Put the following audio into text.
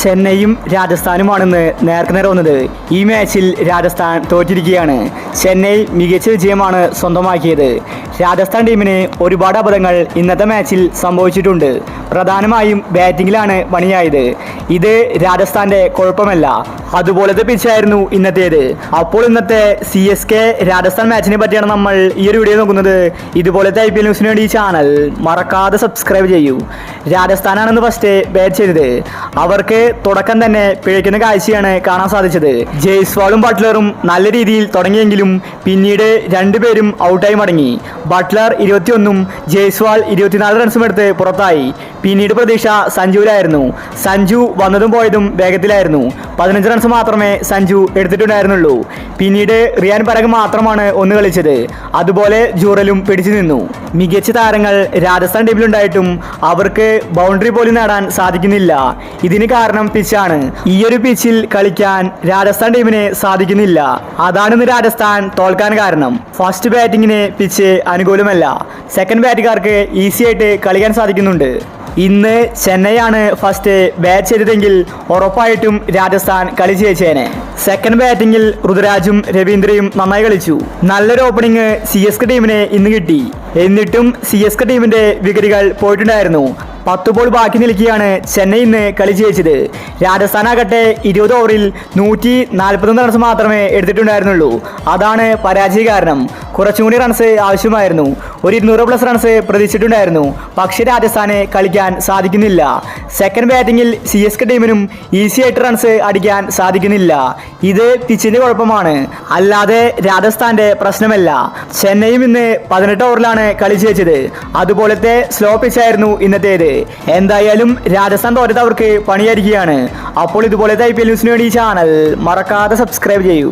ചെന്നൈയും രാജസ്ഥാനുമാണെന്ന് നേർക്കുനേർ വന്നത്. ഈ മാച്ചിൽ രാജസ്ഥാൻ തോറ്റിരിക്കുകയാണ്. ചെന്നൈ മികച്ച വിജയമാണ് സ്വന്തമാക്കിയത്. രാജസ്ഥാൻ ടീമിന് ഒരുപാട് അബദ്ധങ്ങൾ ഇന്നത്തെ മാച്ചിൽ സംഭവിച്ചിട്ടുണ്ട്. പ്രധാനമായും ബാറ്റിങ്ങിലാണ് പണിയായത്. ഇത് രാജസ്ഥാന്റെ കുഴപ്പമല്ല. അതുപോലത്തെ പിച്ചായിരുന്നു ഇന്നത്തേത്. അപ്പോൾ ഇന്നത്തെ സി എസ് കെ രാജസ്ഥാൻ മാച്ചിനെ പറ്റിയാണ് നമ്മൾ ഈ ഒരു വീഡിയോ നോക്കുന്നത്. ഇതുപോലത്തെ ഐ പി എൽ ന്യൂസിന് വേണ്ടി ഈ ചാനൽ മറക്കാതെ സബ്സ്ക്രൈബ് ചെയ്യൂ. രാജസ്ഥാനാണെന്ന് ഫസ്റ്റ് ബാറ്റ് ചെയ്തത്. അവർക്ക് തുടക്കം തന്നെ പിഴയ്ക്കുന്ന കാഴ്ചയാണ് കാണാൻ സാധിച്ചത്. ജയ്സ്വാളും ബട്ട്ലറും നല്ല രീതിയിൽ തുടങ്ങിയെങ്കിലും പിന്നീട് രണ്ടുപേരും ഔട്ടായി മടങ്ങി. ബട്ട്ലർ ഇരുപത്തിയൊന്നും ജയ്സ്വാൾ ഇരുപത്തിനാല് റൺസും എടുത്ത് പുറത്തായി. പിന്നീട് പ്രതീക്ഷ സഞ്ജുവിലായിരുന്നു. സഞ്ജു വന്നതും പോയതും വേഗത്തിലായിരുന്നു. പതിനഞ്ച് റൺസ് മാത്രമേ സഞ്ജു എടുത്തിട്ടുണ്ടായിരുന്നുള്ളൂ. പിന്നീട് റിയാൻ പരഗ് മാത്രമാണ് ഒന്ന് കളിച്ചത്. അതുപോലെ ജൂറലും പിടിച്ചു നിന്നു. മികച്ച താരങ്ങൾ രാജസ്ഥാൻ ടീമിലുണ്ടായിട്ടും അവർക്ക് ബൗണ്ടറി പോലും നേടാൻ സാധിക്കുന്നില്ല. ഇതിന് കാരണം പിച്ചാണ് ഈയൊരു പിച്ചിൽ കളിക്കാൻ രാജസ്ഥാൻ ടീമിന് സാധിക്കുന്നില്ല. അതാണ് രാജസ്ഥാൻ തോൽക്കാൻ കാരണം. ഫസ്റ്റ് ബാറ്റിങ്ങിന് പിച്ച് അനുകൂലമല്ല. സെക്കൻഡ് ബാറ്റുകാർക്ക് ഈസി ആയിട്ട് കളിക്കാൻ സാധിക്കുന്നുണ്ട്. ഇന്ന് ചെന്നൈയാണ് ഫസ്റ്റ് ബാറ്റ് ചെയ്തതെങ്കിൽ ഉറപ്പായിട്ടും രാജസ്ഥാൻ കളി ജയിച്ചേനെ. സെക്കൻഡ് ബാറ്റിംഗിൽ ഋതുരാജും രവീന്ദ്രയും നന്നായി കളിച്ചു. നല്ലൊരു ഓപ്പണിംഗ് സി എസ് കെ ടീമിന് ഇന്ന് കിട്ടി. എന്നിട്ടും സി എസ് കെ ടീമിന്റെ വികരികൾ പോയിട്ടുണ്ടായിരുന്നു. പത്ത് ബോൾ ബാക്കി നിൽക്കുകയാണ് ചെന്നൈ ഇന്ന് കളി ജയിച്ചത്. രാജസ്ഥാനാകട്ടെ ഇരുപത് ഓവറിൽ നൂറ്റി നാൽപ്പത്തൊന്ന് റൺസ് മാത്രമേ എടുത്തിട്ടുണ്ടായിരുന്നുള്ളൂ. അതാണ് പരാജയ കാരണം കുറച്ചും കൂടി റൺസ് ആവശ്യമായിരുന്നു. ഒരു ഇരുന്നൂറ് പ്ലസ് റൺസ് പ്രതീക്ഷിച്ചിട്ടുണ്ടായിരുന്നു. പക്ഷേ രാജസ്ഥാന് കളിക്കാൻ സാധിക്കുന്നില്ല. സെക്കൻഡ് ബാറ്റിംഗിൽ സി എസ് കെ ടീമിനും ഈസി ആയിട്ട് റൺസ് അടിക്കാൻ സാധിക്കുന്നില്ല. ഇത് പിച്ചിന്റെ കുഴപ്പമാണ്. അല്ലാതെ രാജസ്ഥാന്റെ പ്രശ്നമല്ല. ചെന്നൈയും ഇന്ന് പതിനെട്ട് ഓവറിലാണ് കളി ജയിച്ചത്. അതുപോലത്തെ സ്ലോ പിച്ചായിരുന്നു ഇന്നത്തേത്. എന്തായാലും രാജസ്ഥാൻ തോറ്റത് അവർക്ക് പണിയായിരിക്കുകയാണ്. അപ്പോൾ ഇതുപോലത്തെ ഐ പി എൽ ന്യൂസിന് വേണ്ടി ചാനൽ മറക്കാതെ സബ്സ്ക്രൈബ് ചെയ്യൂ.